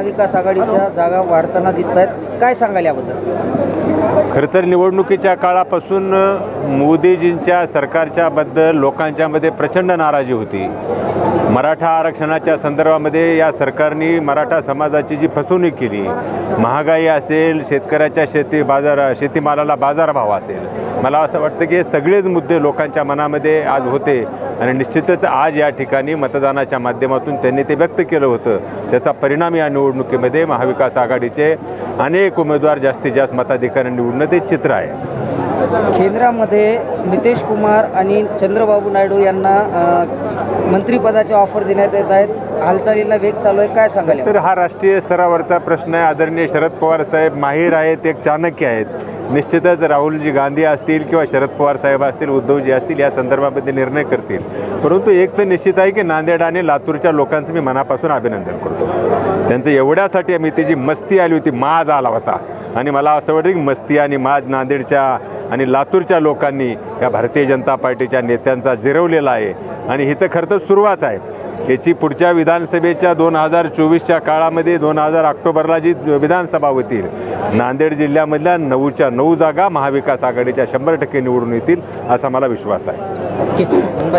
महाविकास आघाडीच्या जागा वाढताना दिसत आहेत. काय सांगाल याबद्दल? खरं तर निवडणुकीच्या काळापासून मोदीजींच्या सरकारच्या बद्दल लोकांच्यामध्ये प्रचंड नाराजी होती. मराठा आरक्षणाच्या संदर्भामध्ये या सरकारने मराठा समाजाची जी फसवणूक केली महागाई असेल शेतकऱ्याच्या शेती बाजार शेतीमालाला बाजारभाव असेल मला असं वाटतं की हे सगळेच मुद्दे लोकांच्या मनामध्ये आज होते आणि निश्चितच आज या ठिकाणी मतदानाच्या माध्यमातून त्यांनी ते व्यक्त केलं होतं. त्याचा परिणाम या निवडणुकीमध्ये महाविकास आघाडीचे अनेक उमेदवार जास्तीत जास्त मताधिकारी निवडणं ते चित्र आहे. केंद्रामध्ये नितेश कुमार आणि चंद्रबाबू नायडू यांना मंत्रीपदाचे मंत्रिपदाची ऑफर देण्यात येत आहेत. हालचालीला वेग चालू आहे. काय सांगाल तर हा राष्ट्रीय स्तरावरचा प्रश्न आहे. आदरणीय शरद पवार साहेब माहीर आहेत एक चाणक्य आहेत. निश्चितच राहुलजी गांधी असतील किंवा शरद पवार साहेब असतील उद्धवजी असतील या संदर्भामध्ये निर्णय करतील. परंतु एक तर निश्चित आहे की नांदेड आणि लातूरच्या लोकांचं मी मनापासून अभिनंदन करतो. त्यांचं एवढ्यासाठी आम्ही ती जी मस्ती आली होती माज आला होता. आणि मला असं वाटतं की मस्ती आणि माज नांदेडच्या आणि लातूरच्या लोकांनी या भारतीय जनता पार्टीच्या नेत्यांचा जिरवलेला आहे. आणि ही तर खरं तर सुरुवात आहे. याची पुढच्या विधानसभेच्या दोन हजार चोवीसच्या काळामध्ये दोन हजार ऑक्टोबरला जी विधानसभा होतील नांदेड जिल्ह्यामधल्या नऊच्या नऊ जागा महाविकास आघाडीच्या शंभर टक्के निवडून येतील असा मला विश्वास आहे.